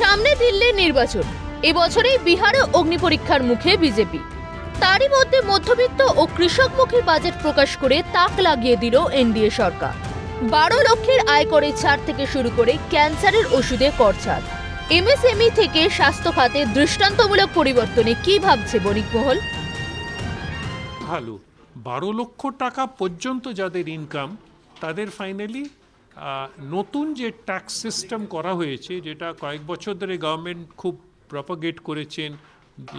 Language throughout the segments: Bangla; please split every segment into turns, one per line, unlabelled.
সামনে দিল্লির নির্বাচন। এবছরেই বিহারে অগ্নিপরীক্ষার মুখে বিজেপি। তারই মধ্যে মধ্যবিত্ত ও কৃষকমুখী বাজেট প্রকাশ করে তাক লাগিয়ে দিল এনডিএ সরকার। বারো লক্ষের আয়করের ছাড় থেকে শুরু করে ক্যান্সারের ওষুধে কর ছাড় এমএসএমই থেকে স্বাস্থ্য খাতে দৃষ্টান্তমূলক পরিবর্তনে কি ভাবছে বণিক মহল
ভালো, বারো লক্ষ টাকা পর্যন্ত যাদের ইনকাম তাদের ফাইনালি নতুন যে ট্যাক্স সিস্টেম করা হয়েছে, যেটা কয়েক বছর ধরে গভর্নমেন্ট খুব প্রপাগেট করেছেন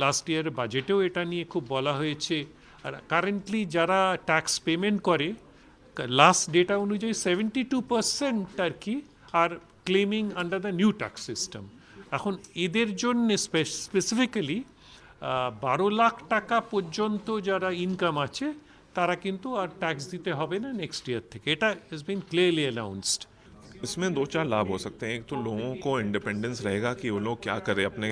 লাস্ট ইয়ার বাজেটেও এটা নিয়ে খুব বলা হয়েছে। আর কারেন্টলি যারা ট্যাক্স পেমেন্ট করে লাস্ট ডেটা অনুযায়ী সেভেন্টি টু পার্সেন্ট আর কি আর claiming under the new tax system এখন এদের জন্য স্পেসিফিক্যালি বারো লাখ টাকা পর্যন্ত যারা ইনকাম আছে তারা কিন্তু আর ট্যাক্স দিতে হবে না নেক্সট ইয়ার থেকে এটা ইজ বিন ক্লিয়ারলি অ্যানাউন্সড
इसमें दो चार लाभ हो सकते हैं एक तो लोगों को इंडिपेंडेंस रहेगा कि वो लोग क्या करें अपने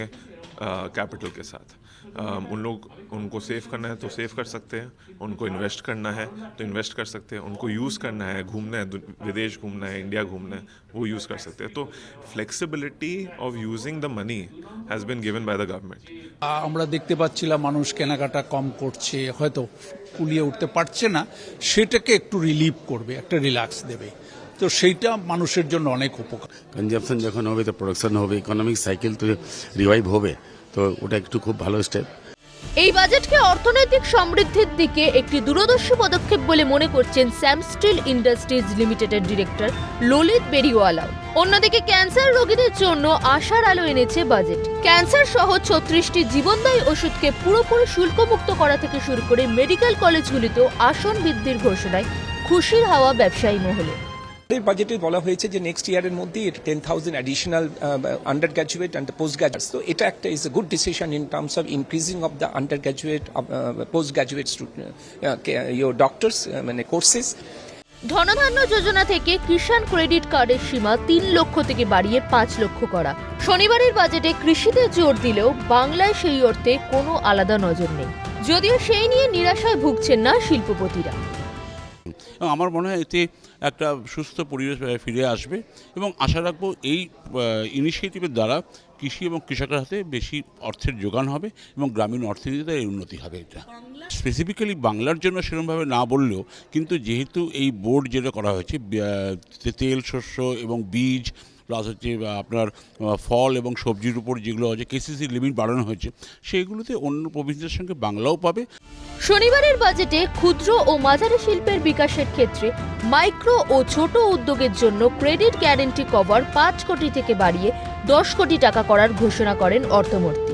कैपिटल के साथ अ, उन लोग उनको सेव करना है तो सेव कर सकते हैं उनको इन्वेस्ट करना है तो इन्वेस्ट कर सकते हैं उनको यूज़ करना है घूमना है दु- विदेश घूमना है इंडिया घूमना है वो यूज़ कर सकते हैं तो flexibility of using the money has been given by the government
আ- আমরা দেখতে পাচ্ছিলাম মানুষ কেনাকাটা কম করছে হয়তো কুলিয়ে উঠতে পারছে না, সেটাকে একটু রিলিভ করবে, একটা রিল্যাক্স দেবে। তো সেইটা মানুষের জন্য অনেক উপকার।
কনজামশন যখন হবে, তো প্রোডাকশন হবে ইকোনমিক সাইকেল তো রিভাইভ হবে, তো ওটা একটু খুব ভালো স্টেপ
এই বাজেটকে অর্থনৈতিক সমৃদ্ধির দিকে একটি দূরদর্শী পদক্ষেপ বলে মনে করছেন স্যাম স্টিল ইন্ডাস্ট্রিজ লিমিটেডের ডিরেক্টর ললিত বেরিওয়ালাও অন্যদিকে ক্যান্সার রোগীদের জন্য আশার আলো এনেছে বাজেট। ক্যান্সার সহ ছত্রিশটি জীবনদায়ী ওষুধকে পুরোপুরি শুল্কমুক্ত করা থেকে শুরু করে মেডিকেল কলেজগুলিতেও আসন বৃদ্ধির ঘোষণায় খুশির হাওয়া ব্যবসায়ী মহলে।
এই বাজেটে বলা হয়েছে যে নেক্সট ইয়ারের মধ্যে ten thousand additional undergraduate and postgraduates তো এটা একটা is a good decision in terms of increasing of the undergraduate postgraduate your doctors মানে কোর্সেস
ধনধান্য যোজনা থেকে কিষাণ ক্রেডিট কার্ডের সীমা তিন লক্ষ থেকে বাড়িয়ে পাঁচ লক্ষ করা। শনিবারের বাজেটে কৃষিতে জোর দিলেও বাংলায় সেই অর্থে কোনো আলাদা নজর নেই। যদিও সেই নিয়ে নিরাশায় ভুগছেন না শিল্পপতিরা।
আমার মনে হয় এতে একটা সুস্থ পরিবেশ ফিরে আসবে এবং আশা রাখব এই ইনিশিয়েটিভের দ্বারা কৃষি এবং কৃষকের হাতে বেশি অর্থের যোগান হবে এবং গ্রামীণ অর্থনীতিতে এর উন্নতি হবে এটা। স্পেসিফিক্যালি বাংলার জন্য সেরকমভাবে না বললেও কিন্তু যেহেতু এই বোর্ড যেটা করা হয়েছে তেল শস্য এবং বীজ প্লাস হচ্ছে আপনার ফল এবং সবজির উপর যেগুলো আছে কেসিসি লিমিট বাড়ানো হয়েছে, সেইগুলোতে অন্য প্রভিন্সের সঙ্গে বাংলাও পাবে।
শনিবারের বাজেটে ক্ষুদ্র ও মাঝারি শিল্পের বিকাশের ক্ষেত্রে মাইক্রো ও ছোট উদ্যোগের জন্য ক্রেডিট গ্যারেন্টি কভার পাঁচ কোটি থেকে বাড়িয়ে দশ কোটি টাকা করার ঘোষণা করেন অর্থমন্ত্রী।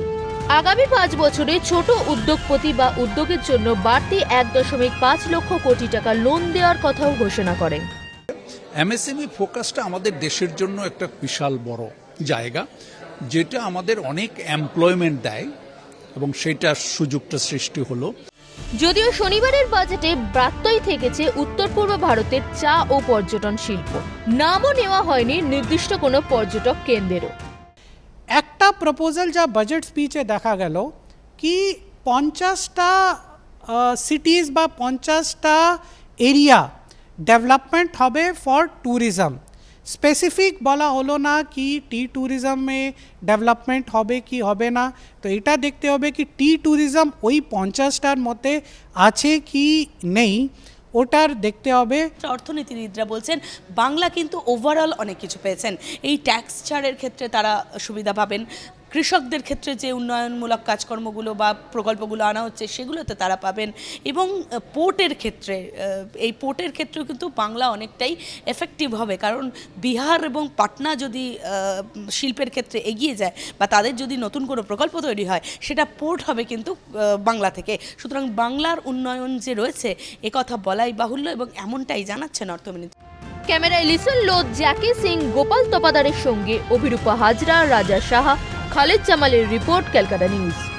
আগামী পাঁচ বছরে ছোট উদ্যোগপতি বা উদ্যোগের জন্য বাড়তি এক দশমিক পাঁচ লক্ষ কোটি টাকা লোন দেওয়ার কথাও ঘোষণা করেন।
এমএসএমই ফোকাসটা আমাদের দেশের জন্য একটা বিশাল বড় জায়গা যেটা আমাদের অনেক এমপ্লয়মেন্ট দেয় এবং সেটার সুযোগটা সৃষ্টি হলো।
যদিও শনিবারের বাজেটে ব্রাত্যই থেকেছে উত্তর পূর্ব ভারতের চা ও পর্যটন শিল্প। নামও নেওয়া হয়নি নির্দিষ্ট কোনো পর্যটক কেন্দ্রেরও।
একটা প্রপোজাল যা বাজেট স্পিচে দেখা গেল কি পঞ্চাশটা সিটিজ বা পঞ্চাশটা এরিয়া ডেভেলপমেন্ট হবে ফর ট্যুরিজম। স্পেসিফিক বলা হলো না কি টি ট্যুরিজমে ডেভেলপমেন্ট হবে কি হবে না, তো এটা দেখতে হবে কি টি ট্যুরিজম ওই পঞ্চাশটার মধ্যে আছে কি নেই, ওটার দেখতে হবে।
অর্থনীতিবিদরা বলছেন, বাংলা কিন্তু ওভারঅল অনেক কিছু পেয়েছেন। এই ট্যাক্স ছাড়ের ক্ষেত্রে তারা সুবিধা পাবেন। কৃষকদের ক্ষেত্রে যে উন্নয়নমূলক কাজকর্মগুলো বা প্রকল্পগুলো আনা হচ্ছে, সেগুলোতে তারা পাবেন। এবং পোর্টের ক্ষেত্রে এই পোর্টের ক্ষেত্রেও কিন্তু বাংলা অনেকটাই এফেক্টিভ হবে। কারণ বিহার এবং পাটনা যদি শিল্পের ক্ষেত্রে এগিয়ে যায় বা তাদের যদি নতুন কোনো প্রকল্প তৈরি হয়, সেটা পোর্ট হবে কিন্তু বাংলা থেকে। সুতরাং বাংলার উন্নয়ন যে রয়েছে একথা বলাই বাহুল্য এবং এমনটাই জানাচ্ছেন অর্থমন্ত্রী।
ক্যামেরায় লিসন লোদ জ্যাকি সিং, গোপাল তপাদারের সঙ্গে অভিরূপা হাজরা, রাজা সাহা। খালেদ জামালের রিপোর্ট ক্যালকাটা নিউজ